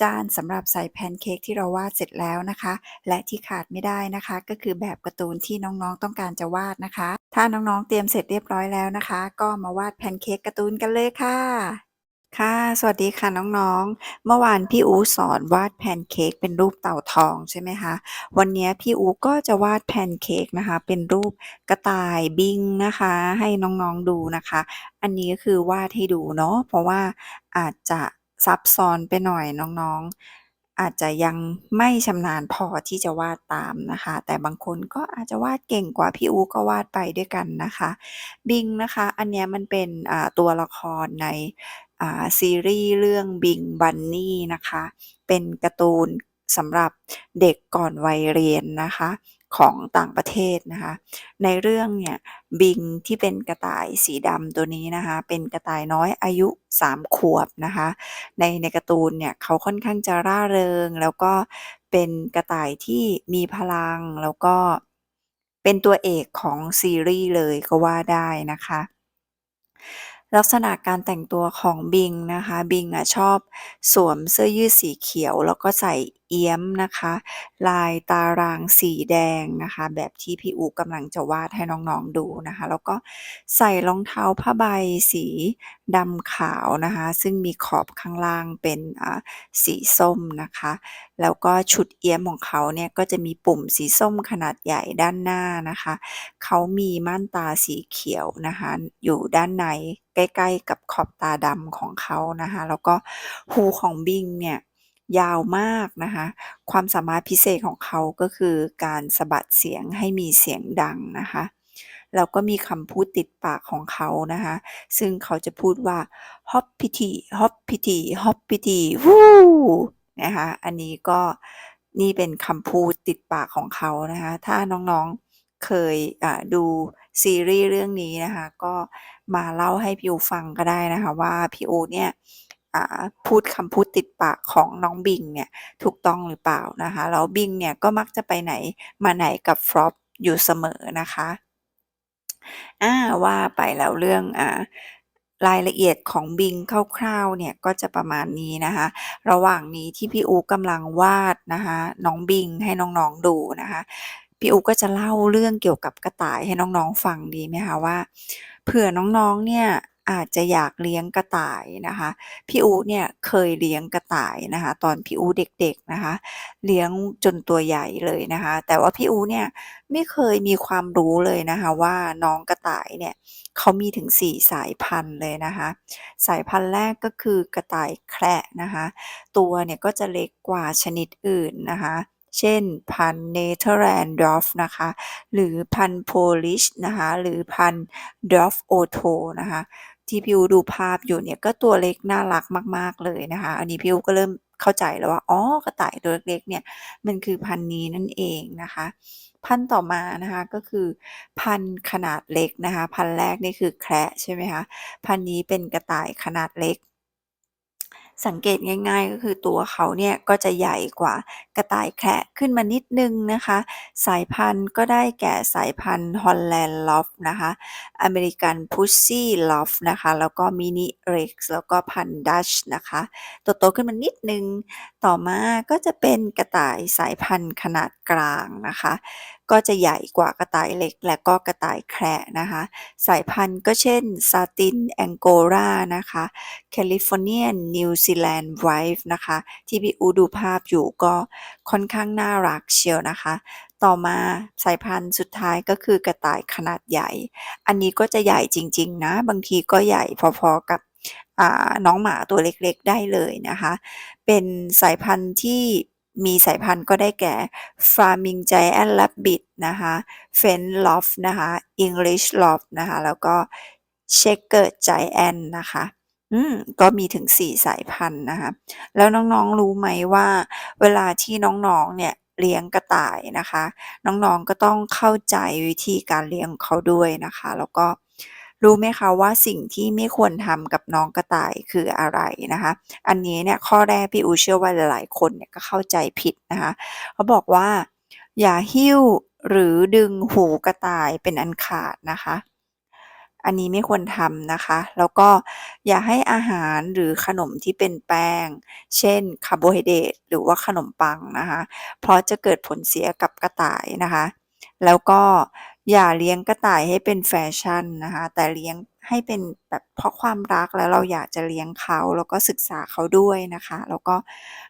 จานสำหรับใส่แพนเค้กที่เราวาดเสร็จแล้วนะคะ และที่ขาดไม่ได้นะคะ ก็คือแบบการ์ตูนที่น้องๆต้องการจะวาดนะคะ ถ้าน้องๆเตรียมเสร็จเรียบร้อยแล้วนะคะ ก็มาวาดแพนเค้กการ์ตูนกันเลยค่ะค่ะ สวัสดีค่ะน้องๆ เมื่อวานพี่อูสอนวาดแพนเค้กเป็นรูปเต่าทองใช่ไหมคะ วันนี้พี่อูก็จะวาดแพนเค้กนะคะ เป็นรูปกระต่ายบิงนะคะ ให้น้องๆดูนะคะ อันนี้ก็คือวาดให้ดูเนาะ เพราะว่าอาจจะ ซับซ้อนไปหน่อยน้องๆ อาจจะยังไม่ชำนาญพอที่จะวาดตามนะคะ แต่บางคนก็อาจจะวาดเก่งกว่าพี่อูก็วาดไปด้วยกันนะคะ บิงนะคะ อันเนี้ยมันเป็นตัวละครในซีรีส์เรื่อง Bing Bunny นะคะ เป็นการ์ตูนสำหรับเด็กก่อนวัยเรียนนะคะ ของต่างประเทศนะคะ ในเรื่องเนี่ยบิงที่เป็นกระต่ายสีดำตัวนี้นะคะ เป็นกระต่ายน้อยอายุ 3 ขวบนะคะ ในในการ์ตูนเนี่ยเขาค่อนข้างจะร่าเริง แล้วก็เป็นกระต่ายที่มีพลังแล้วก็เป็นตัวเอกของซีรีส์เลยก็ว่าได้นะคะลักษณะการแต่งตัวของบิงนะคะ บิงอะชอบสวมเสื้อยืดสีเขียว แล้วก็ใส่เอี๊ยมนะคะ ลายตารางสีแดงนะคะ แบบที่พี่อูกำลังจะวาดให้น้องๆดูนะคะ แล้วก็ใส่รองเท้าผ้าใบสีดำขาวนะคะ ซึ่งมีขอบข้างล่างเป็นสีส้มนะคะ แล้วก็ชุดเอี๊ยมของเขาเนี่ยก็จะมีปุ่มสีส้มขนาดใหญ่ด้านหน้านะคะ เขามีม่านตาสีเขียวนะคะ อยู่ด้านในใกล้ ๆ กับขอบตาดำของเขานะคะ แล้วก็หูของบิงเนี่ย ยาวมากนะคะ ความสามารถพิเศษของเขาก็คือการสะบัดเสียงให้มีเสียงดังนะคะแล้วก็มีคำพูดติดปากของเขานะคะ ซึ่งเขาจะพูดว่า hoppity hoppity hoppity วู้นะคะ อันนี้ก็นี่เป็นคำพูดติดปากของเขานะคะ ถ้าน้องๆเคยดูซีรีส์เรื่องนี้นะคะ ก็มาเล่าให้พี่อูฟังก็ได้นะคะ ว่าพี่อูเนี่ย พูดคำพูดติดปากของน้องบิงเนี่ยถูกต้องหรือเปล่านะคะ แล้วบิงเนี่ยก็มักจะไปไหนมาไหนกับฟรอปอยู่เสมอนะคะอาว่าไปแล้วเรื่องอ่ารายละเอียดของบิงคร่าวๆเนี่ยก็จะประมาณนี้นะคะ ระหว่างนี้ที่พี่อูกำลังวาดนะคะน้องบิงให้น้องๆดูนะคะพี่อูก็จะเล่าเรื่องเกี่ยวกับกระต่ายให้น้องๆฟังดีไหมคะว่า เผื่อน้องๆเนี่ย อาจจะอยากเลี้ยงกระต่ายนะคะ พี่อูเนี่ยเคยเลี้ยงกระต่ายนะคะ ตอนพี่อูเด็กๆนะคะ เลี้ยงจนตัวใหญ่เลยนะคะ แต่ว่าพี่อูเนี่ยไม่เคยมีความรู้เลยนะคะว่าน้องกระต่ายเนี่ยเขามีถึง 4 สายพันธุ์เลยนะคะ สายพันธุ์แรกก็คือกระต่ายแคระนะคะ ตัวเนี่ยก็จะเล็กกว่าชนิดอื่นนะคะเช่นพันธุ์เนเธอร์แลนด์ดอฟนะคะ หรือพันธุ์โพลิชนะคะ หรือพันธุ์ดอฟโอโทนะคะ ที่พิวดูภาพอยู่เนี่ยก็ตัวเล็กน่ารักมาก ๆ เลยนะคะ อันนี้พิวก็เริ่มเข้าใจแล้วว่าอ๋อกระต่ายตัวเล็กๆเนี่ยมันคือพันนี้นั่นเองนะคะ พันต่อมานะคะก็คือพันขนาดเล็กนะคะ พันแรกนี่คือแคระใช่ไหมคะพันนี้เป็นกระต่ายขนาดเล็ก สังเกตง่าย ๆ ก็คือตัวเขาเนี่ยก็จะใหญ่กว่ากระต่ายแคระขึ้นมานิดนึงนะคะ สายพันธุ์ก็ได้แก่สายพันธุ์ Holland Loft นะคะ American Pussy Loft นะคะแล้วก็ Mini Rex แล้วก็พันธุ์ Dutch นะคะโตๆขึ้นมานิดนึง ต่อมาก็จะเป็นกระต่ายสายพันธุ์ขนาดกลางนะคะก็จะใหญ่กว่ากระต่ายเล็ก และก็กระต่ายแคระนะคะ สายพันธุ์ก็เช่น Satin Angora นะคะ Californian New Zealand White นะคะ ที่พี่อูดูภาพอยู่ก็ค่อนข้างน่ารักเชียวนะคะ ต่อมาสายพันธุ์สุดท้ายก็คือกระต่ายขนาดใหญ่ อันนี้ก็จะใหญ่จริง ๆ นะ บางทีก็ใหญ่พอๆกับน้องหมาตัวเล็กๆได้เลยนะคะ เป็นสายพันธุ์ที่ มีสายพันธุ์ก็ได้แก่ Flaming Giant Rabbit นะคะ f e n l o f นะคะ English l o f นะคะ แล้วก็ Shepherd Giant นะคะอืมก็มีถึง4สายพันธุ์นะคะ แล้วน้องๆรู้ไหมว่า เวลาที่น้องๆเนี่ยเลี้ยงกระต่ายนะคะ น้องๆก็ต้องเข้าใจวิธีการเลี้ยงเขาด้วยนะคะ แล้วก็ รู้ไหมคะว่าสิ่งที่ไม่ควรทำกับน้องกระต่ายคืออะไรนะคะ อันนี้เนี่ยข้อแรกพี่อูเชื่อว่าหลายๆคนเนี่ยก็เข้าใจผิดนะคะเขาบอกว่า อย่าหิ้วหรือดึงหูกระต่ายเป็นอันขาดนะคะ อันนี้ไม่ควรทำนะคะ แล้วก็อย่าให้อาหารหรือขนมที่เป็นแป้ง เช่นคาร์โบไฮเดรตหรือว่าขนมปังนะคะ เพราะจะเกิดผลเสียกับกระต่ายนะคะ แล้วก็ อย่าเลี้ยงกระต่ายให้เป็นแฟชั่นนะคะ แต่เลี้ยงให้เป็นแบบเพราะความรักแล้วเราอยากจะเลี้ยงเขาแล้วก็ศึกษาเขาด้วยนะคะ แล้วก็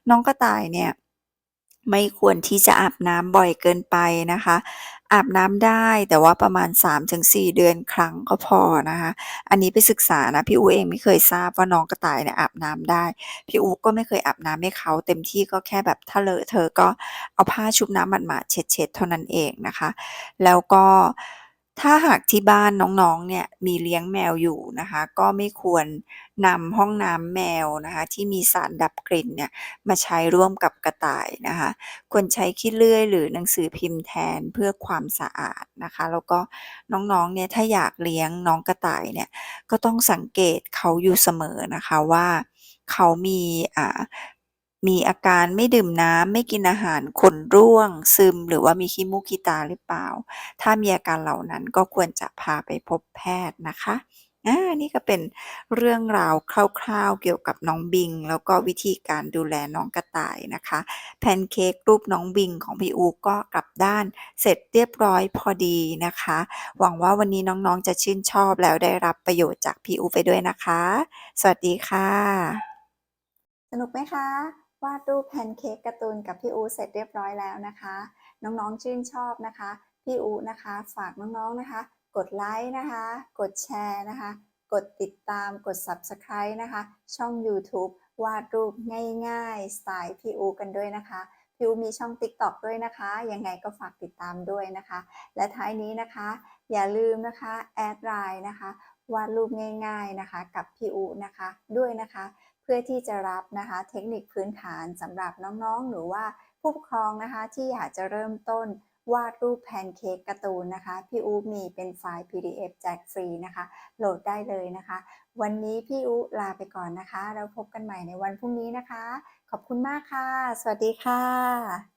น้องกระต่ายเนี่ย ไม่ควรที่จะอาบน้ำบ่อยเกินไปนะคะ อาบน้ำได้แต่ว่าประมาณ 3-4 เดือนครั้งก็พอนะคะ อันนี้ไปศึกษานะพี่อูเองไม่เคยทราบว่าน้องกระต่ายเนี่ยอาบน้ำได้ พี่อูก็ไม่เคยอาบน้ำให้เขาเต็มที่ก็แค่แบบถ้าเลอะเธอก็เอาผ้าชุบน้ำหมาดๆเช็ดๆเท่านั้นเองนะคะ แล้วก็ ถ้าหากที่บ้านน้อง ๆ เนี่ยมีเลี้ยงแมวอยู่นะคะ ก็ไม่ควรนำห้องน้ำแมวนะคะ ที่มีสารดับกลิ่นเนี่ยมาใช้ร่วมกับกระต่ายนะคะ ควรใช้ขี้เลื่อย หรือหนังสือพิมพ์แทนเพื่อความสะอาดนะคะ แล้วก็น้อง ๆ เนี่ยถ้าอยากเลี้ยงน้องกระต่ายเนี่ยก็ต้องสังเกตเขาอยู่เสมอนะคะว่า เขามี อ่า มีอาการไม่ดื่มน้ำ ไม่กินอาหาร ขนร่วง ซึม หรือว่ามีขี้มูกขี้ตาหรือเปล่า ถ้ามีอาการเหล่านั้นก็ควรจะพาไปพบแพทย์นะคะ อา นี่ก็เป็นเรื่องราวคร่าว ๆ เกี่ยวกับน้องบิง แล้วก็วิธีการดูแลน้องกระต่ายนะคะ แพนเค้กรูปน้องบิงของพี่อู๋ก็กลับด้านเสร็จเรียบร้อยพอดีนะคะ หวังว่าวันนี้น้อง ๆ จะชื่นชอบ แล้วได้รับประโยชน์จากพี่อู๋ไปด้วยนะคะ สวัสดีค่ะ สนุกไหมคะ? วาดรูปแพนเค้กการ์ตูนกับพี่อู๋เสร็จเรียบร้อยแล้วนะคะ น้องๆชื่นชอบนะคะ พี่อู๋นะคะ ฝากน้องๆนะคะ กดไลก์นะคะ กดแชร์นะคะ กดติดตามกด Subscribe นะคะ ช่องยูทูบวาดรูปง่ายๆสไตล์พี่อู๋กันด้วยนะคะพี่อู๋มีช่อง TikTok ด้วยนะคะ ยังไงก็ฝากติดตามด้วยนะคะ และท้ายนี้นะคะ อย่าลืมนะคะ แอด LINE นะคะ วาดรูปง่าย ๆนะคะ กับพี่อู๋นะคะ ด้วยนะคะ พื่อที่จะรับนะคะเทคนิคพื้นฐานสำหรับน้องๆ หรือว่าผู้ปกครองนะคะที่อยากจะเริ่มต้นวาดรูปแพนเค้กการ์ตูนนะคะ พี่อู๋มีเป็นไฟล์ PDF แจกฟรีนะคะ โหลดได้เลยนะคะ วันนี้พี่อู๋ลาไปก่อนนะคะ แล้วพบกันใหม่ในวันพรุ่งนี้นะคะ ขอบคุณมากค่ะ สวัสดีค่ะ